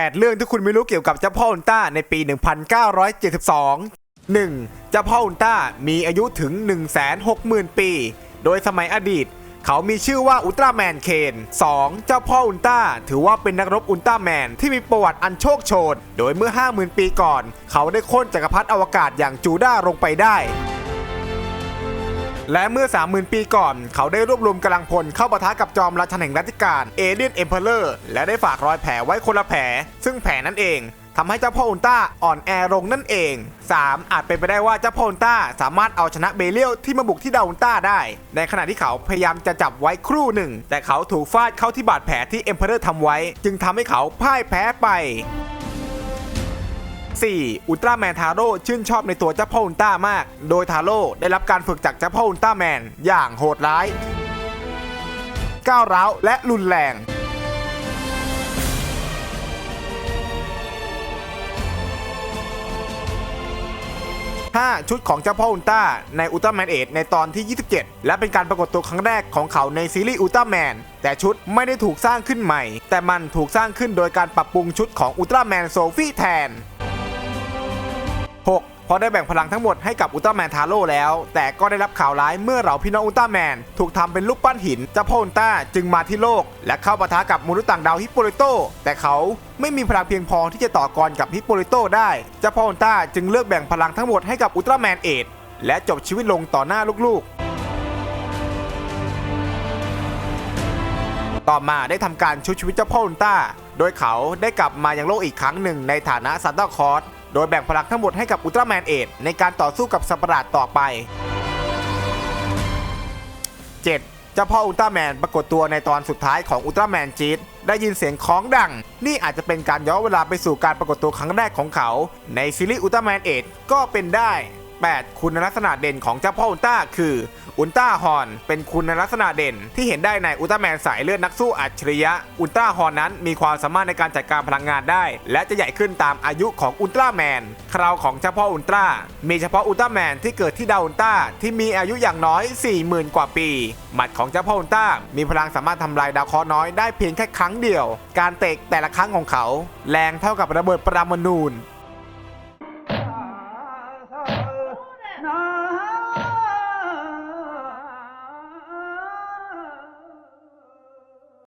8 เรื่องที่คุณไม่รู้เกี่ยวกับเจ้าพ่ออุลตร้าในปี 1972 1. เจ้าพ่ออุลตร้ามีอายุถึง 160,000 ปี โดยสมัยอดีต เขามีชื่อว่าอุลตร้าแมนเคน 2. เจ้าพ่ออุลตร้าถือว่าเป็นนักรบอุลตร้าแมนที่มีประวัติอันโชคโชน โดยเมื่อ 50,000 ปีก่อน เขาได้โค่นจักรพรรดิอวกาศอย่างจูด้าลงไปได้ และเมื่อ 30,000 ปีก่อน เขาได้รวบรวมกำลังพลเข้าปะทะกับจอมราชันแห่งรัชกาลเอเดียนเอ็มเพลเลอร์และได้ฝากรอยแผลไว้คนละแผล ซึ่งแผลนั้นเองทำให้เจ้าพ่ออุลต้าอ่อนแอลงนั่นเอง 3. อาจเป็นไปได้ว่าเจ้าพ่ออุลต้าสามารถเอาชนะเบเลียวที่มาบุกที่ดาวอุลต้าได้ ในขณะที่เขาพยายามจะจับไว้ครู่หนึ่ง แต่เขาถูกฟาดเข้าที่บาดแผลที่เอ็มเพลเลอร์ทำไว้ จึงทำให้เขาพ่ายแพ้ไป 4. อุลตร้าแมนทาโร่ชื่นชอบในตัวเจ้าพ่ออุลตร้ามาก โดยทาโร่ได้รับการฝึกจากเจ้าพ่ออุลตร้าแมนอย่างโหดร้าย ก้าวร้าวและรุนแรง 5. ชุดของเจ้าพ่ออุลตร้าในอุลตร้าแมนเอในตอนที่ 27 และเป็นการปรากฏตัวครั้งแรกของเขาในซีรีส์อุลตร้าแมนแต่ชุดไม่ได้ถูกสร้างขึ้นใหม่ แต่มันถูกสร้างขึ้นโดยการปรับปรุงชุดของอุลตร้าแมนโซฟี่แทน 6. พอได้แบ่งพลังทั้งหมดให้กับอุลตร้าแมนทาโร่แล้ว แต่ก็ได้รับข่าวร้ายเมื่อเหล่าพี่น้องอุลตร้าแมน ถูกทำเป็นลูกปั้นหินเจ้าพ่ออุลตร้าจึงมาที่โลก และเข้าปะทะกับมนุษย์ต่างดาวฮิปโปลิโต แต่เขาไม่มีพลังเพียงพอที่จะต่อกรกับฮิปโปลิโตได้เจ้าพ่ออุลตร้าจึงเลือกแบ่งพลังทั้งหมดให้กับอุลตร้าแมนเอทและจบชีวิตลงต่อหน้าลูกๆ ต่อมาได้ทำการชุบชีวิตเจ้าพ่ออุลตร้าโดยเขาได้กลับมายังโลกอีกครั้งหนึ่งในฐานะซานตาคลอส โดยแบ่งพลังทั้งหมดให้กับอุลตร้าแมนเอทในการต่อสู้กับสัตว์ประหลาดต่อไป 7. เจ้าพ่ออุลตร้าแมนปรากฏตัวในตอนสุดท้ายของอุลตร้าแมนจีดได้ยินเสียงคล้องดัง นี่อาจจะเป็นการย้อนเวลาไปสู่การปรากฏตัวครั้งแรกของเขา ในซีรีส์อุลตร้าแมนเอทก็เป็นได้ 8. คุณลักษณะเด่นของเจ้าพ่ออุลตร้าคืออุลตร้าฮอนเป็นคุณลักษณะเด่น ที่เห็นได้ในอุลตร้าแมนสายเลือดนักสู้อัจฉริยะ อุลตร้าฮอนนั้นมีความสามารถในการจัดการพลังงานได้ และจะใหญ่ขึ้นตามอายุของอุลตร้าแมนคราวของเจ้าพ่ออุลตร้ามีเฉพาะอุลตร้าแมนที่เกิดที่ดาวอุลตร้าที่มีอายุอย่างน้อย 40,000 กว่าปี หมัดของเจ้าพ่ออุลตร้ามีพลังสามารถทำลายดาวเคราะห์น้อยได้เพียงแค่ครั้งเดียว การเตะแต่ละครั้งของเขา แรงเท่ากับระเบิดปรมาณู